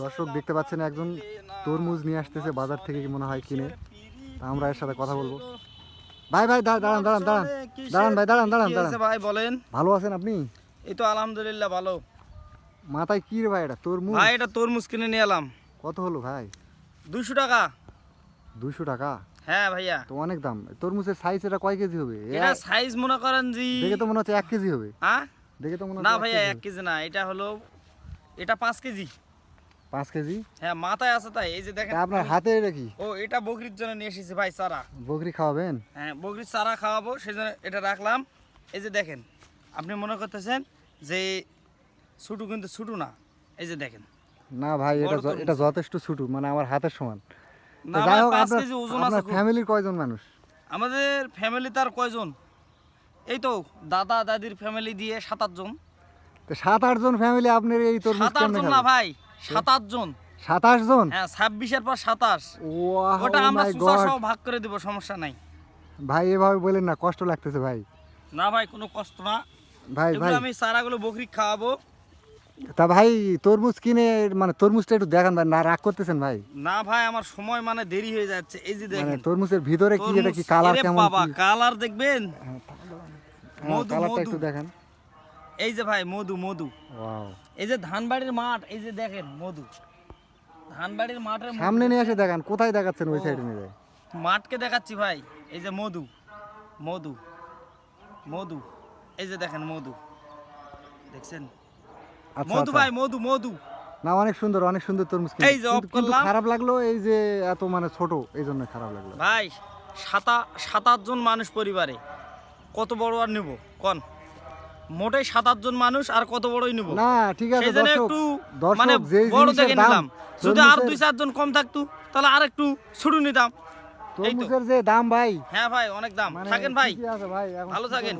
দর্শক দেখতে পাচ্ছেন একজন তরমুজ নিয়ে আসতেছে বাজার থেকে কি মনে হয় কিনে। তা আমরা এর সাথে কথা বলব। ভাই ভাই দাঁড়ান দাঁড়ান দাঁড়ান দাঁড়ান। ভাই দাঁড়ান দাঁড়ান দাঁড়ান। ভাই বলেন? ভালো আছেন আপনি? এই তো আলহামদুলিল্লাহ ভালো। মাথায় কি রে ভাই এটা? তরমুজ? ভাই এটা তরমুজ কিনে নিয়ে এলাম। কত হলো ভাই? দুশো টাকা। দুইশো টাকা? হ্যাঁ ভাইয়া। তো অনেক দাম। তরমুজের সাইজ এটা কয় কেজি হবে? এটা সাইজ মনে করেন জি দেখে তো মনে হচ্ছে এক কেজি হবে। হ্যাঁ? দেখে তো মনে না ভাইয়া এক কেজি না এটা হলো এটা পাঁচ কেজি। পাঁচ কেজি? হ্যাঁ মাথায় আছে তাই এই যে দেখেন আপনার হাতে এটা কি? ও এটা বকরির জন্য নিয়ে এসেছি ভাই চারা। বকরি খাওয়াবেন? হ্যাঁ বকরির চারা খাওয়াবো সেই জন্য এটা রাখলাম। এই যে দেখেন আপনি মনে করতেছেন যে ছুটু কিন্তু ছুটু না এই যে দেখেন। না ভাই এটা। এটা যথেষ্ট ছুটু মানে আমার হাতের সমান। না যাই হোক আপনার কেজি ওজন আছে আপনার ফ্যামিলির কয়জন মানুষ? আমাদের ফ্যামিলি তার কয়জন? এই তো দাদা দাদির ফ্যামিলি দিয়ে সাত আট জন। তো সাত আট জন ফ্যামিলি আপনার এই তরমুজ সাত আট কেমনে জন না ভাই। সাত আট জন। সাতাশ জন? হ্যাঁ ছাব্বিশের পর সাতাশ। ওটা আমরা সুসা সহ ভাগ করে দিব সমস্যা নাই। ভাই এভাবে বলেন না কষ্ট লাগতেছে ভাই। না ভাই কোনো কষ্ট না। ভাই ভাই। আমি চারাগুলো বকরি খাওয়াবো। তা ভাই তরমুজ কিনে মানে তরমুজটা একটু দেখান ভাই না রাগ করতেছেন ভাই? না ভাই আমার সময় মানে দেরি হয়ে যাচ্ছে এই যে মানে দেখেন। তরমুজের ভিতরে কি এটা কি কালার কেমন? বাবা কালার দেখবেন? হ্যাঁ, মধু, কালারটা মধু। একটু দেখেন। এই যে ভাই মধু মধু। এই যে ধানবাড়ির মাঠ এই যে দেখেন মধু। ধানবাড়ির মাঠের সামনে নিয়ে এসে দেখান কোথায় দেখাচ্ছেন ওই সাইডে নিয়ে? মাঠকে দেখাচ্ছি ভাই এই যে মধু। মধু। মধু। এই যে দেখেন মধু। দেখছেন? আচ্ছা মধু আচ্ছা। ভাই মধু মধু। না অনেক সুন্দর অনেক সুন্দর তরমুজ এই যে করলাম। খারাপ লাগল এই যে এত মানে ছোট এই জন্য খারাপ লাগল। ভাই সাতা সাত আটজন মানুষ পরিবারে। কত বড় আর নেব? কন। মোটেই সাত আটজন মানুষ আর কত বড়ই নেব? না ঠিক আছে সেই জন্য দর্শক একটু মানে বড় দাম নিলাম। যদি আর দুই চারজন কম থাকতো তাহলে আর একটু ছুটু নিতাম। তরমুজের যে দাম ভাই হ্যাঁ ভাই অনেক দাম। মানে থাকেন ভাই। ঠিকই আছে ভাই ভালো থাকেন।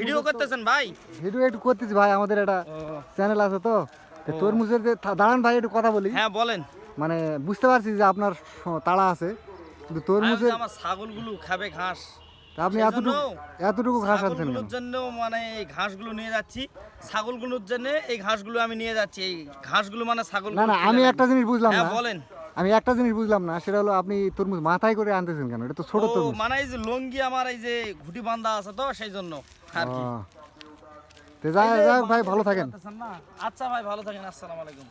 ভিডিও করতেছেন ভাই। ভিডিও একটু করতেছি ভাই আমাদের একটা চ্যানেল আছে তো। তরমুজের যে দাঁড়ান ভাই একটু কথা বলি। হ্যাঁ বলেন। মানে বুঝতে পারছি যে আপনার তাড়া আছে। কিন্তু তরমুজের আমার ছাগলগুলো খাবে ঘাস। তা আপনি এতটুকু এতটুকু ঘাস আনছেন ছাগলগুলোর জন্য মানে এই ঘাসগুলো নিয়ে যাচ্ছি। ছাগলগুলোর জন্য এই ঘাসগুলো আমি নিয়ে যাচ্ছি। এই ঘাসগুলো মানে ছাগল না না আমি একটা জিনিস বুঝলাম হ্যাঁ না। বলেন। আমি একটা জিনিস বুঝলাম না সেটা হলো আপনি তরমুজ মাথায় করে আনতেছেন কেন? এটা তো ছোট তরমুজ। মানে এই যে লঙ্গি আমার এই যে ঘুটি বান্ধা আছে তো সেই জন্য আর কি। ও। তো যাই যাই হোক ভাই ভালো থাকেন। আচ্ছা ভাই ভালো থাকেন আসসালামু আলাইকুম।